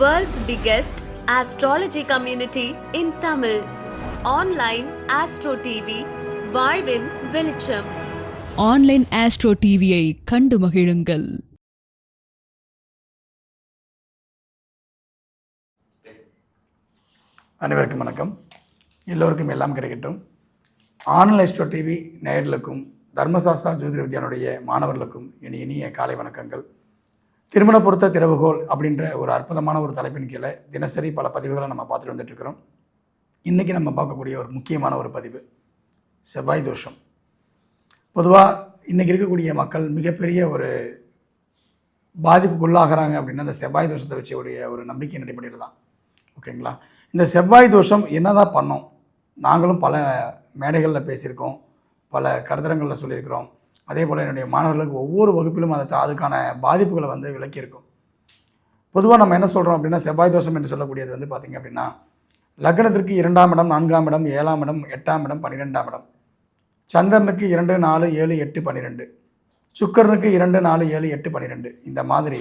World's biggest astrology community in Tamil. Online Astro TV, வாழ்வின் வெளிச்சம். Online astro டிவியை கண்டு மகிழுங்கள். அனைவருக்கும் வணக்கம். எல்லோருக்கும் எல்லாம் கிடைக்கட்டும். ஆன்லைஸ்டோ டிவி நேயர்களுக்கும் தர்மசாஸ்தா ஜோதிட வித்யானுடைய மாணவர்களுக்கும் என் இனிய காலை வணக்கங்கள். திருமண பொருத்த திறவுகோல் அப்படின்ற ஒரு அற்புதமான ஒரு தலைப்பின் கீழே தினசரி பல பதிவுகளை நம்ம பார்த்துட்டு வந்துட்டுருக்கிறோம். இன்றைக்கி நம்ம பார்க்கக்கூடிய ஒரு முக்கியமான ஒரு பதிவு செவ்வாய் தோஷம். பொதுவாக இன்றைக்கி இருக்கக்கூடிய மக்கள் மிகப்பெரிய ஒரு பாதிப்புக்குள்ளாகிறாங்க அப்படின்னா அந்த செவ்வாய் தோஷத்தை வச்சுடைய ஒரு நம்பிக்கையின் அடிப்படையில் தான். ஓகேங்களா? இந்த செவ்வாய் தோஷம் என்னதான் பண்ணோம்? நாங்களும் பல மேடைகளில் பேசியிருக்கோம் பல கருத்தரங்களில் சொல்லியிருக்கிறோம். அதே போல் என்னுடைய மாணவர்களுக்கு ஒவ்வொரு வகுப்பிலும் அதை அதுக்கான பாதிப்புகளை வந்து விளக்கியிருக்கும். பொதுவாக நம்ம என்ன சொல்கிறோம் அப்படின்னா செவ்வாய் தோஷம் என்று சொல்லக்கூடியது வந்து பார்த்திங்க அப்படின்னா லக்னத்திற்கு இரண்டாம் இடம் நான்காம் இடம் ஏழாம் இடம் எட்டாம் இடம் பன்னிரெண்டாம் இடம். சந்திரனுக்கு இரண்டு நாலு ஏழு எட்டு பன்னிரெண்டு சுக்கரனுக்கு இரண்டு நாலு ஏழு எட்டு பன்னிரெண்டு இந்த மாதிரி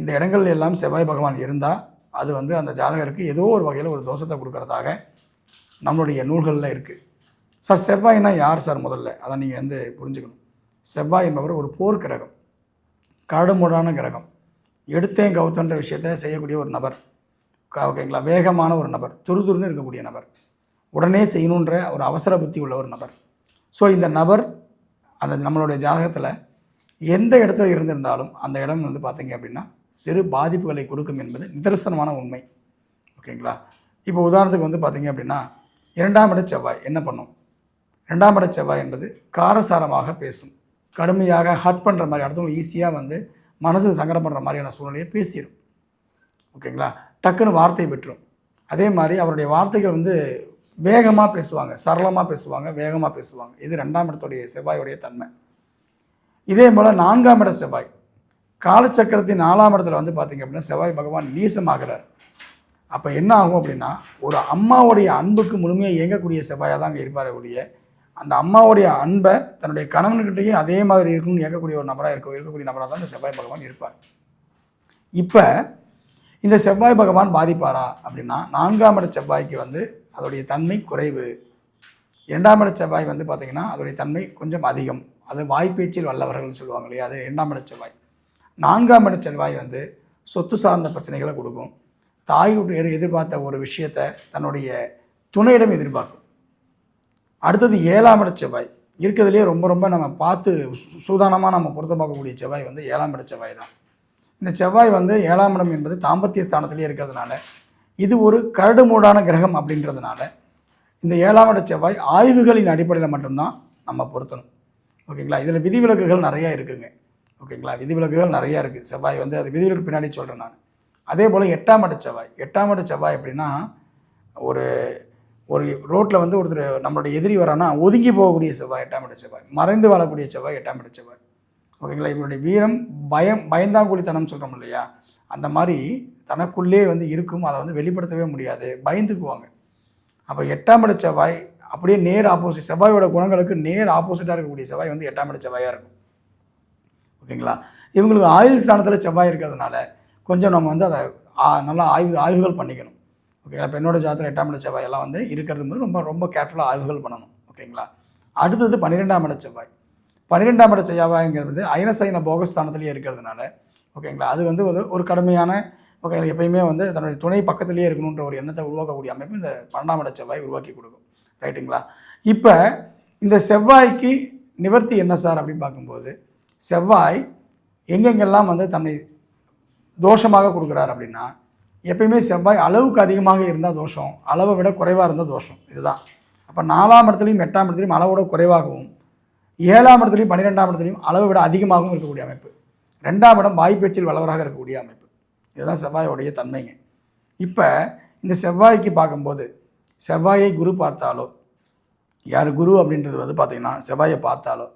இந்த இடங்கள் எல்லாம் செவ்வாய் பகவான் இருந்தால் அது வந்து அந்த ஜாதகருக்கு ஏதோ ஒரு வகையில் ஒரு தோஷத்தை கொடுக்கறதாக நம்மளுடைய நூல்களில் இருக்குது சார் செவ்வாய்னா யார் சார் முதல்ல? அதை நீங்கள் வந்து புரிஞ்சுக்கணும். செவ்வாய் என்பவர் ஒரு போர் கிரகம் கடுமுடான கிரகம். எடுத்தேன் கவுத்தன்ற விஷயத்தை செய்யக்கூடிய ஒரு நபர். ஓகேங்களா? வேகமான ஒரு நபர் துருதுருன்னு இருக்கக்கூடிய நபர். உடனே செய்யணுன்ற ஒரு அவசர புத்தி உள்ள ஒரு நபர். ஸோ இந்த நபர் அந்த நம்மளுடைய ஜாதகத்தில் எந்த இடத்துல இருந்திருந்தாலும் அந்த இடம் வந்து பார்த்தீங்க அப்படின்னா சிறு பாதிப்புகளை கொடுக்கும் என்பது நிதர்சனமான உண்மை. ஓகேங்களா? இப்போ உதாரணத்துக்கு வந்து பார்த்தீங்க அப்படின்னா இரண்டாம் இட செவ்வாய் என்ன பண்ணும்? ரெண்டாம் இட செவ்வாய் என்பது காரசாரமாக பேசும். கடுமையாக ஹர்ட் பண்ணுற மாதிரி அடுத்தவங்க ஈஸியாக வந்து மனசு சங்கடப்படுற மாதிரியான சூழ்நிலையை பேசிடும் ஓகேங்களா? டக்குன்னு வார்த்தை விட்டுரும். அதே மாதிரி அவருடைய வார்த்தைகள் வந்து வேகமாக பேசுவாங்க சரளமாக பேசுவாங்க வேகமாக பேசுவாங்க. இது ரெண்டாம் இடத்துடைய செவ்வாயுடைய தன்மை. இதே போல் நான்காம் இட செவ்வாய். காலச்சக்கரத்தின் நாலாம் இடத்துல வந்து பார்த்திங்க அப்படின்னா செவ்வாய் பகவான் நீசமாகிறார். அப்போ என்ன ஆகும் அப்படின்னா ஒரு அம்மாவுடைய அன்புக்கு முழுமையாக இயங்கக்கூடிய செவ்வாயாக தான் அங்கே இருப்பார் ஒழிய அந்த அம்மாவுடைய அன்பை தன்னுடைய கணவன்கிட்டையும் அதே மாதிரி இருக்கணும்னு இயக்கக்கூடிய ஒரு நபராக இருக்க இருக்கக்கூடிய நபராக தான் இந்த செவ்வாய் பகவான் இருப்பார். இப்போ இந்த செவ்வாய் பகவான் பாதிப்பாரா அப்படின்னா நான்காம் இட செவ்வாய்க்கு வந்து அதோடைய தன்மை குறைவு. இரண்டாம் இட செவ்வாய் வந்து பார்த்திங்கன்னா அதோடைய தன்மை கொஞ்சம் அதிகம். அது வாய்ப்பேச்சில் வல்லவர்கள் சொல்லுவாங்க இல்லையா? அது இரண்டாம் இட செவ்வாய். நான்காம் இட செவ்வாய் வந்து சொத்து சார்ந்த பிரச்சனைகளை கொடுக்கும். தாய் எதிர்- எதிர்பார்த்த ஒரு விஷயத்தை தன்னுடைய துணையிடம் எதிர்பார்க்கும். அடுத்தது ஏழாம் இட செவ்வாய். இருக்கிறதுலே ரொம்ப ரொம்ப நம்ம பார்த்து சு- சூதானமாக நம்ம பொருத்தம் பார்க்கக்கூடிய செவ்வாய் வந்து ஏழாம் இட செவ்வாய் தான். இந்த செவ்வாய் வந்து ஏழாம் இடம் என்பது தாம்பத்திய ஸ்தானத்திலே இருக்கிறதுனால இது ஒரு கரடு மூடான கிரகம் அப்படின்றதுனால இந்த ஏழாம் இட செவ்வாய் ஆய்வுகளின் அடிப்படையில் மட்டும்தான் நம்ம பொருத்தணும். ஓகேங்களா? இதில் விதிவிலக்குகள் நிறையா இருக்குங்க. ஓகேங்களா? விதிவிலக்குகள் நிறையா இருக்குது செவ்வாய் வந்து அது விதிவிலக்கு பின்னாடி சொல்கிறேன் நான். அதே போல் எட்டாம் இட செவ்வாய். எட்டாம் இட செவ்வாய் அப்படின்னா ஒரு ஒரு ரோட்டில் வந்து ஒருத்தர் நம்மளுடைய எதிரி வரானா ஒதுங்கி போகக்கூடிய செவ்வாய் எட்டாம் இட செவ்வாய் மறைந்து வாழக்கூடிய செவ்வாய் எட்டாம் இட செவ்வாய். ஓகேங்களா? இவருடைய வீரம் பயம் பயந்தாங்குழித்தனம் சொல்கிறோம் இல்லையா? அந்த மாதிரி தனக்குள்ளே வந்து இருக்கும் அதை வந்து வெளிப்படுத்தவே முடியாது பயந்துக்குவாங்க. அப்போ எட்டாம் இட செவ்வாய் அப்படியே நேர் ஆப்போசிட் செவ்வாயோட குணங்களுக்கு நேர் ஆப்போசிட்டாக இருக்கக்கூடிய செவ்வாய் வந்து எட்டாம் இட செவ்வாயாக இருக்கும். ஓகேங்களா? இவங்களுக்கு ஆயுள் ஸ்தானத்தில் செவ்வாய் இருக்கிறதுனால கொஞ்சம் நம்ம வந்து அதை நல்லா ஆய்வு ஆய்வுகள் பண்ணிக்கணும். ஓகேங்களா? இப்போ என்னோட எட்டாம் இட செவ்வாய் எல்லாம் வந்து இருக்கிறது வந்து ரொம்ப ரொம்ப கேர்ஃபுல்லாக ஆய்வுகள் பண்ணணும். ஓகேங்களா? அடுத்தது பன்னிரெண்டாம் இட செவ்வாய். பன்னிரெண்டாம் இட செவ்வாய்ங்கிறது அயனசைன போகஸ்தானத்துலேயே இருக்கிறதுனால ஓகேங்களா? அது வந்து ஒரு ஒரு கடுமையான ஓகே எப்பயுமே வந்து தன்னுடைய துணை பக்கத்துலேயே இருக்கணுன்ற ஒரு எண்ணத்தை உருவாக்கக்கூடிய அமைப்பு இந்த பன்னெண்டாம் இட செவ்வாய் உருவாக்கி கொடுக்கும். ரைட்டுங்களா? இப்போ இந்த செவ்வாய்க்கு நிவர்த்தி என்ன சார் அப்படின்னு பார்க்கும்போது செவ்வாய் எங்கெங்கெல்லாம் வந்து தன்னை தோஷமாக கொடுக்குறார் அப்படின்னா எப்பயுமே செவ்வாய் அளவுக்கு அதிகமாக இருந்தால் தோஷம். அளவை விட குறைவாக இருந்தால் தோஷம். இதுதான். அப்போ நாலாம் இடத்துலையும் எட்டாம் இடத்துலையும் அளவோட குறைவாகவும் ஏழாம் இடத்துலையும் பன்னிரெண்டாம் இடத்துலையும் அளவை விட அதிகமாகவும் இருக்கக்கூடிய அமைப்பு. ரெண்டாம் இடம் வாய்ப்பேச்சில் வளவராக இருக்கக்கூடிய அமைப்பு. இதுதான் செவ்வாயோடைய தன்மைங்க. இப்போ இந்த செவ்வாய்க்கு பார்க்கும்போது செவ்வாயை குரு பார்த்தாலோ யார் குரு அப்படின்றது வந்து பார்த்திங்கன்னா செவ்வாயை பார்த்தாலோ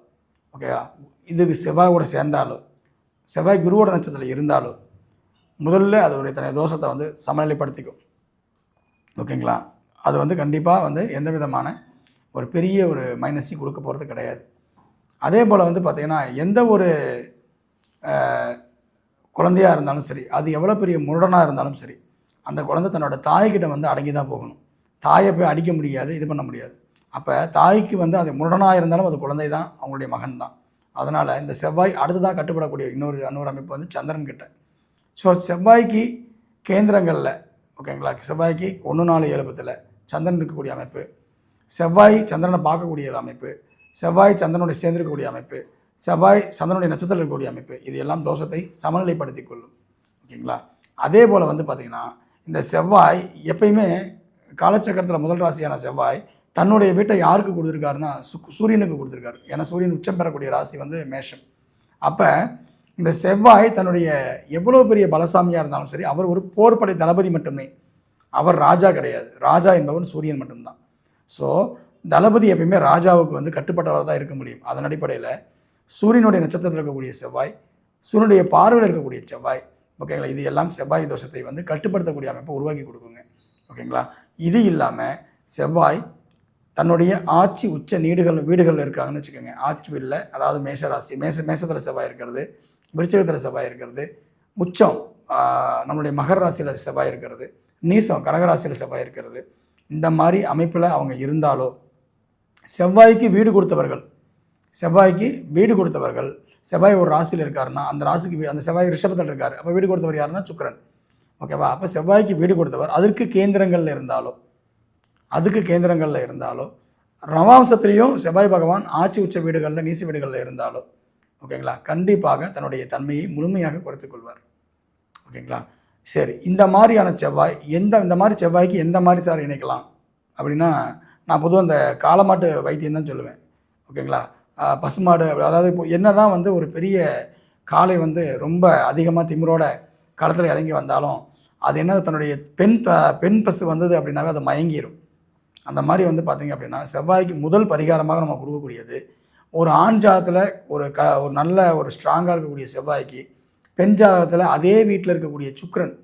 ஓகேவா இதுக்கு செவ்வாயோட சேர்ந்தாலோ செவ்வாய் குருவோட நட்சத்திரத்தில் இருந்தாலோ முதல்ல அதோடைய தன்னை தோஷத்தை வந்து சமநிலைப்படுத்திக்கும். ஓகேங்களா? அது வந்து கண்டிப்பாக வந்து எந்த விதமான ஒரு பெரிய ஒரு மைனஸையும் கொடுக்க போகிறது கிடையாது. அதே போல் வந்து பார்த்திங்கன்னா எந்த ஒரு குழந்தையாக இருந்தாலும் சரி அது எவ்வளோ பெரிய முரடனாக இருந்தாலும் சரி அந்த குழந்தை தன்னோட தாய்கிட்ட வந்து அடங்கி தான் போகணும். தாயை போய் அடிக்க முடியாது இது பண்ண முடியாது. அப்போ தாய்க்கு வந்து அது முரடனாக இருந்தாலும் அது குழந்தை தான் அவங்களுடைய மகன் தான் அதனால் இந்த செவ்வாய் அடுத்ததாக கட்டுப்படக்கூடிய இன்னொரு இன்னொரு அமைப்பு வந்து சந்திரன் கிட்ட. ஸோ செவ்வாய்க்கு கேந்திரங்களில் ஓகேங்களா? செவ்வாய்க்கு ஒன்று நாலு எழுபத்தில் சந்திரன் இருக்கக்கூடிய அமைப்பு. செவ்வாய் சந்திரனை பார்க்கக்கூடிய ஒரு அமைப்பு. செவ்வாய் சந்திரனுடைய சேர்ந்திருக்கக்கூடிய அமைப்பு. செவ்வாய் சந்திரனுடைய நட்சத்திரம் இருக்கக்கூடிய அமைப்பு. இது எல்லாம் தோஷத்தை சமநிலைப்படுத்திக் கொள்ளும். ஓகேங்களா? அதே போல் வந்து பார்த்திங்கன்னா இந்த செவ்வாய் எப்பயுமே காலச்சக்கரத்தில் முதல் ராசியான செவ்வாய் தன்னுடைய வீட்டை யாருக்கு கொடுத்துருக்காருன்னா சு சூரியனுக்கு கொடுத்துருக்காரு. ஏன்னா சூரியன் உச்சம் பெறக்கூடிய ராசி வந்து மேஷம். அப்போ இந்த செவ்வாய் தன்னுடைய எவ்வளோ பெரிய பலசாமியாக இருந்தாலும் சரி அவர் ஒரு போர்ப்படை தளபதி மட்டுமே. அவர் ராஜா கிடையாது. ராஜா என்பவன் சூரியன் மட்டும்தான். ஸோ தளபதி எப்பயுமே ராஜாவுக்கு வந்து கட்டுப்பட்டவராக தான் இருக்க முடியும். அதன் அடிப்படையில் சூரியனுடைய நட்சத்திரத்தில் இருக்கக்கூடிய செவ்வாய் சூரியனுடைய பார்வையில் இருக்கக்கூடிய செவ்வாய் ஓகேங்களா? இது எல்லாம் செவ்வாய் தோஷத்தை வந்து கட்டுப்படுத்தக்கூடிய அமைப்பை உருவாக்கி கொடுக்குங்க. ஓகேங்களா? இது இல்லாமல் செவ்வாய் தன்னுடைய ஆட்சி உச்ச நீடுகள் வீடுகளில் இருக்காங்கன்னு வச்சுக்கோங்க. ஆட்சி வீட்டில் அதாவது மேஷ ராசி மேச மேசத்தில் செவ்வாய் இருக்கிறது. விருச்சகத்தில் செவ்வாய் இருக்கிறது. உச்சம் நம்மளுடைய மகர ராசியில் செவ்வாய் இருக்கிறது. நீசம் கடகராசியில் செவ்வாய் இருக்கிறது. இந்த மாதிரி அமைப்பில் அவங்க இருந்தாலோ செவ்வாய்க்கு வீடு கொடுத்தவர்கள் செவ்வாய்க்கு வீடு கொடுத்தவர்கள் செவ்வாய் ஒரு ராசியில் இருக்காருன்னா அந்த ராசிக்கு அந்த செவ்வாய் ரிஷபத்தில் இருக்கார் அப்போ வீடு கொடுத்தவர் யாருன்னா சுக்கரன். ஓகேவா? அப்போ செவ்வாய்க்கு வீடு கொடுத்தவர் அதற்கு கேந்திரங்களில் இருந்தாலோ அதுக்கு கேந்திரங்களில் இருந்தாலோ ரவாம்சத்திலையும் செவ்வாய் பகவான் ஆட்சி உச்ச வீடுகளில் நீசி வீடுகளில் இருந்தாலோ ஓகேங்களா? கண்டிப்பாக தன்னுடைய தன்மையை முழுமையாக குறைத்து கொள்வார். ஓகேங்களா? சரி இந்த மாதிரியான செவ்வாய் எந்த இந்த மாதிரி செவ்வாய்க்கு எந்த மாதிரி சார் இணைக்கலாம்? அப்படின்னா நான் பொதுவாக அந்த காலமாட்டு வைத்தியம் தான் சொல்லுவேன். ஓகேங்களா? பசுமாடு அதாவது இப்போ என்ன தான் வந்து ஒரு பெரிய காளை வந்து ரொம்ப அதிகமாக திமிரோட களத்தில் இறங்கி வந்தாலும் அது என்ன தன்னுடைய பெண் பெண் பசு வந்தது அப்படின்னாவே அது மயங்கிடும் அந்த மாதிரி வந்து பார்த்தீங்க அப்படின்னா செவ்வாய்க்கு முதல் பரிகாரமாக நம்ம கொடுக்கக்கூடியது ஒரு ஆண் ஜாதத்தில் ஒரு க ஒரு நல்ல ஒரு ஸ்ட்ராங்காக இருக்கக்கூடிய செவ்வாய்க்கு பெண் ஜாதகத்தில் அதே வீட்டில் இருக்கக்கூடிய சுக்ரன்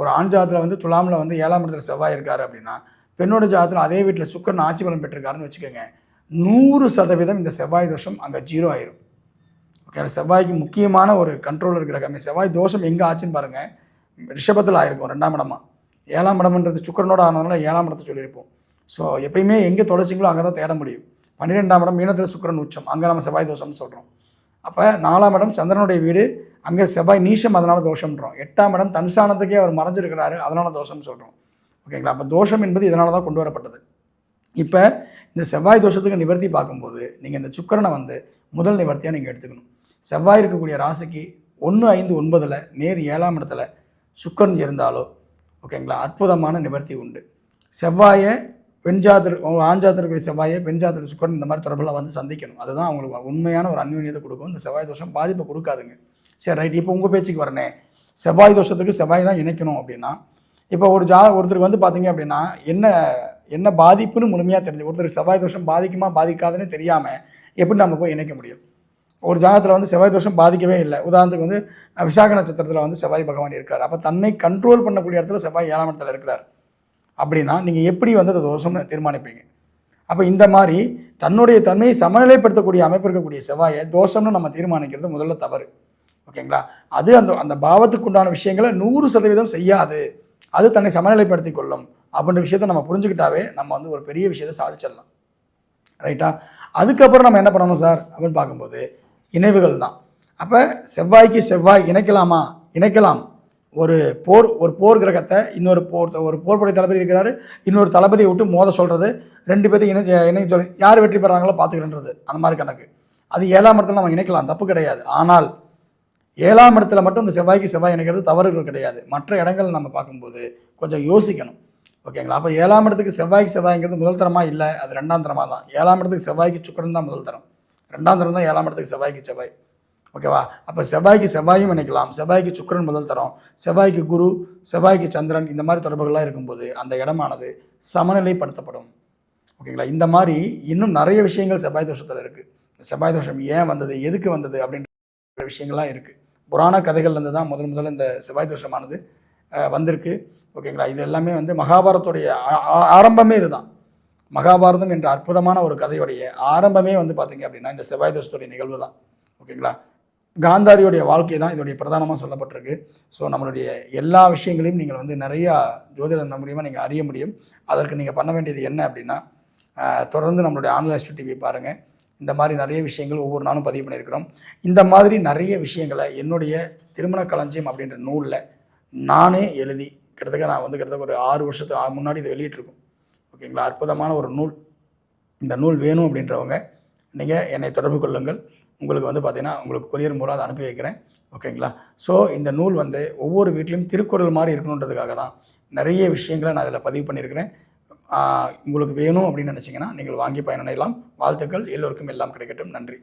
ஒரு ஆண் ஜாதத்தில் வந்து துலாமில் வந்து ஏழாம் இடத்துல செவ்வாய் இருக்கார் அப்படின்னா பெண்ணோட ஜாதத்தில் அதே வீட்டில் சுக்கிரன் ஆட்சி பலம் பெற்றிருக்காருன்னு வச்சுக்கோங்க நூறு சதவீதம் இந்த செவ்வாய் தோஷம் அங்கே ஜீரோ ஆயிரும். ஓகே செவ்வாய்க்கு முக்கியமான ஒரு கண்ட்ரோல் இருக்கிற கம்மி செவ்வாய் தோஷம் எங்கே ஆச்சுன்னு பாருங்கள் ரிஷபத்தில் ஆயிருக்கும் ரெண்டாம் இடமா. ஏழாம் இடம்ன்றது சுக்கிரனோட ஆனதுனால ஏழாம் இடத்தை சொல்லியிருப்போம். ஸோ எப்பயுமே எங்கே தொலைச்சிங்களோ அங்கே தான் தேட முடியும். பன்னிரெண்டாம் இடம் மீனத்தில் சுக்கரன் உச்சம். அங்கே நம்ம செவ்வாய் தோஷம்னு சொல்கிறோம் அப்போ நாலாம் இடம் சந்திரனுடைய வீடு அங்கே செவ்வாய் நீஷம் அதனால் தோஷம்ன்றோம். எட்டாம் இடம் தன்சானத்துக்கே அவர் மறைஞ்சிருக்கிறாரு அதனால் தோஷம்னு சொல்கிறோம் ஓகேங்களா? அப்போ தோஷம் என்பது இதனால தான் கொண்டு வரப்பட்டது. இப்போ இந்த செவ்வாய் தோஷத்துக்கு நிவர்த்தி பார்க்கும்போது நீங்கள் இந்த சுக்கரனை வந்து முதல் நிவர்த்தியாக நீங்கள் எடுத்துக்கணும். செவ்வாய் இருக்கக்கூடிய ராசிக்கு ஒன்று ஐந்து ஒன்பதில் நேர் ஏழாம் இடத்துல சுக்கரன் இருந்தாலோ ஓகேங்களா? அற்புதமான நிவர்த்தி உண்டு. செவ்வாயை பெண்ஜாத்திர ஆஞ்சாத்திர இருக்கக்கூடிய செவ்வாயை பெண்ஜாத்திர சுக்கரன் இந்த மாதிரி தொடர்பெல்லாம் வந்து சந்திக்கணும். அதுதான் அவங்களுக்கு உண்மையான ஒரு அந்யோன்யத்தை கொடுக்கும். இந்த செவ்வாய் தோஷம் பாதிப்பை கொடுக்காதுங்க. சரி ரைட். இப்போ உங்கள் பேச்சுக்கு வரனே. செவ்வாய் தோஷத்துக்கு செவ்வாய் தான் இணைக்கணும் அப்படின்னா இப்போ ஒரு ஜா ஒருத்தருக்கு வந்து பார்த்தீங்க அப்படின்னா என்ன என்ன பாதிப்புன்னு முழுமையாக தெரிஞ்சு ஒருத்தருக்கு செவ்வாய் தோஷம் பாதிக்குமா பாதிக்காதுன்னு தெரியாமல் எப்படி நம்ம போய் இணைக்க முடியும்? ஒரு ஜாதகத்தில் வந்து செவ்வாய் தோஷம் பாதிக்கவே இல்லை. உதாரணத்துக்கு வந்து விசாக நட்சத்திரத்தில் வந்து செவ்வாய் பகவான் இருக்கார். அப்போ தன்னை கண்ட்ரோல் பண்ணக்கூடிய இடத்துல செவ்வாய் ஏழாம் இடத்துல இருக்கிறார். அப்படின்னா நீங்கள் எப்படி வந்து அது தோஷம்னு தீர்மானிப்பீங்க? அப்போ இந்த மாதிரி தன்னுடைய தன்மையை சமநிலைப்படுத்தக்கூடிய அமைப்பு இருக்கக்கூடிய செவ்வாயை தோஷம்னு நம்ம தீர்மானிக்கிறது முதல்ல தவறு. ஓகேங்களா? அது அந்த அந்த பாவத்துக்கு உண்டான விஷயங்களை நூறு சதவீதம் செய்யாது. அது தன்னை சமநிலைப்படுத்தி கொள்ளும். அப்படின்ற விஷயத்தை நம்ம புரிஞ்சுக்கிட்டாவே நம்ம வந்து ஒரு பெரிய விஷயத்தை சாதிச்சிடலாம். ரைட்டா? அதுக்கப்புறம் நம்ம என்ன பண்ணணும் சார்? அப்படின்னு பார்க்கும்போது இணைவுகள் தான். அப்போ செவ்வாய்க்கு செவ்வாய் இணைக்கலாமா? இணைக்கலாம். ஒரு போர் ஒரு போர் கிரகத்தை இன்னொரு போர் ஒரு போர்படை தளபதி இருக்கிறாரு. இன்னொரு தளபதியை விட்டு மோத சொல்கிறது ரெண்டு பேர்த்தையும் இணை இணைஞ்சு சொல்லி யார் வெற்றி பெறாங்களோ பார்த்துக்கிறன்றது. அந்த மாதிரி கணக்கு. அது ஏழாம் இடத்துல நம்ம இணைக்கலாம் தப்பு கிடையாது. ஆனால் ஏழாம் இடத்துல மட்டும் இந்த செவ்வாய்க்கு செவ்வாய் இணைக்கிறது தவறுகள் கிடையாது. மற்ற இடங்கள் நம்ம பார்க்கும்போது கொஞ்சம் யோசிக்கணும். ஓகேங்களா? அப்போ ஏழாம் இடத்துக்கு செவ்வாய்க்கு செவ்வாய்ங்கிறது முதல் தரமாக இல்லை அது ரெண்டாம் தரமாக தான். ஏழாம் இடத்துக்கு செவ்வாய்க்கு சுக்கரன் தான் முதல் தரம். ரெண்டாம் தரம் தான் ஏழாம் இடத்துக்கு செவ்வாய்க்கு செவ்வாய். ஓகேவா? அப்போ செவ்வாய்க்கு செவ்வாயும் இணைக்கலாம். செவ்வாய்க்கு சுக்கிரன் முதல் தரம் செவ்வாய்க்கு குரு செவ்வாய்க்கு சந்திரன் இந்த மாதிரி தொடர்புகள்லாம் இருக்கும்போது அந்த இடமானது சமநிலைப்படுத்தப்படும். ஓகேங்களா? இந்த மாதிரி இன்னும் நிறைய விஷயங்கள் செவ்வாய் தோஷத்தில் இருக்குது செவ்வாய் தோஷம் ஏன் வந்தது எதுக்கு வந்தது அப்படின்ற விஷயங்கள்லாம் இருக்குது புராண கதைகள்லேருந்து தான் முதல் முதல்ல இந்த செவ்வாய் தோஷமானது வந்திருக்கு. ஓகேங்களா? இது எல்லாமே வந்து மகாபாரதத்துடைய ஆரம்பமே இதுதான். மகாபாரதம் என்ற அற்புதமான ஒரு கதையுடைய ஆரம்பமே வந்து பார்த்தீங்க அப்படின்னா இந்த செவ்வாய் தோஷத்துடைய நிகழ்வு தான் ஓகேங்களா? காந்தாரியுடைய வாழ்க்கை தான் இதோடைய பிரதானமாக சொல்லப்பட்டிருக்கு. ஸோ நம்மளுடைய எல்லா விஷயங்களையும் நீங்கள் வந்து நிறையா ஜோதிட மூலியமாக நீங்கள் அறிய முடியும். அதற்கு நீங்கள் பண்ண வேண்டியது என்ன அப்படின்னா தொடர்ந்து நம்மளுடைய ஆன்லைன் டிவி பாருங்கள் இந்த மாதிரி நிறைய விஷயங்கள் ஒவ்வொரு நாளும் பதிவு பண்ணியிருக்கிறோம். இந்த மாதிரி நிறைய விஷயங்களை என்னுடைய திருமண களஞ்சியம் அப்படின்ற நூலில் நானே எழுதி கிட்டத்தட்ட நான் வந்து கிட்டத்தட்ட ஒரு ஆறு வருஷத்துக்கு முன்னாடி இதை வெளியிட்டிருக்கோம். ஓகேங்களா? அற்புதமான ஒரு நூல். இந்த நூல் வேணும் அப்படின்றவங்க நீங்கள் என்னை தொடர்பு கொள்ளுங்கள். உங்களுக்கு வந்து பார்த்தீங்கன்னா உங்களுக்கு கொரியர் மூலம் அதை அனுப்பி வைக்கிறேன். ஓகேங்களா? ஸோ இந்த நூல் வந்து ஒவ்வொரு வீட்லேயும் திருக்குறள் மாதிரி இருக்கணுன்றதுக்காக தான் நிறைய விஷயங்களை நான் அதில் பதிவு பண்ணியிருக்கிறேன். உங்களுக்கு வேணும் அப்படின்னு நினச்சிங்கன்னா நீங்கள் வாங்கி பயனடையலாம். வாழ்த்துக்கள். எல்லோருக்கும் எல்லாம் கிடைக்கட்டும். நன்றி.